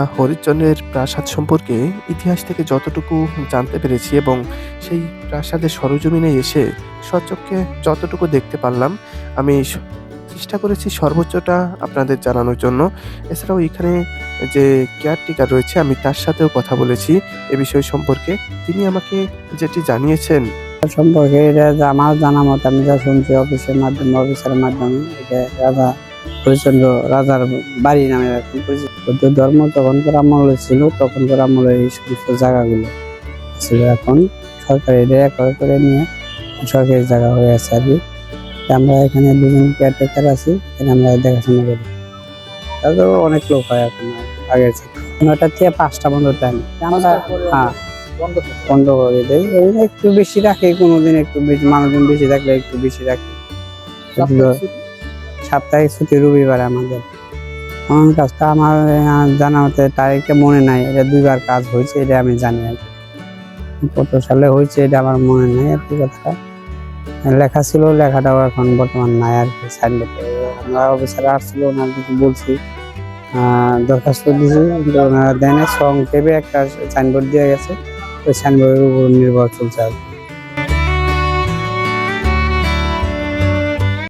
আ হরিশ্চন্দ্রের প্রাসাদ সম্পর্কে ইতিহাস থেকে যতটুকু জানতে পেরেছি এবং সেই প্রাসাদের সরজমিনে এসে স্বচক্ষে যতটুকু দেখতে পারলাম, আমি চেষ্টা করেছি সর্বোচ্চটা আপনাদের জানানোর জন্য। এছাড়াও এখানে যে কেয়ারটেকার রয়েছে আমি তার সাথেও কথা বলেছি এ বিষয় সম্পর্কে। তিনি আমাকে যেটি জানিয়েছেন সম্পর্কে এটা আমার জানা মতে আমি যা শুনছি অফিসের মাধ্যমে অফিসের মাধ্যমে এটা রাজা হরিশ্চন্দ্র রাজার বাড়ি নামে এখন পরিচিত। বৌদ্ধ ধর্ম তখনকার আমলে ছিল তখনকার আমলে এই সমস্ত জায়গাগুলো ছিল এখন সরকার এটা একর করে নিয়ে সরকারি জায়গা হয়ে আছে আর কি। আমরা এখানে দুজন কেয়ারটেকার আছি এখানে আমরা দেখাশোনা করি। তাতেও অনেক লোক হয় এখন আগের থেকে। নয়টা থেকে পাঁচটা বন্ধ টাইম আমরা হ্যাঁ। বন্ধ করে দেয়। এই একটু বেশি রাখে কোনোদিন একটু বেশি মানুষজন বেশি থাকলে একটু বেশি রাখে। সাপ্তাহিক ছুটি রবিবার আমাদের। আমার কাজটা আমার জানা মতে তারিখটা মনে নাই, এটা দুইবার কাজ হয়েছে, এটা আমি জানি আর কত সালে হয়েছে এটা আমার মনে নাই, আর কি কথাটা লেখা ছিল, লেখাটাও এখন বর্তমান নাই আর কি, সাইনবোর্ড। আমরা অফিসার আসছিল, ওনার কিছু বলছি দরখাস্ত দিয়েছি, কিন্তু ওনারা দেয় না একটা সাইনবোর্ড দিয়ে গেছে, ওই সাইনবোর্ডের উপর নির্ভর চলছে আর কি।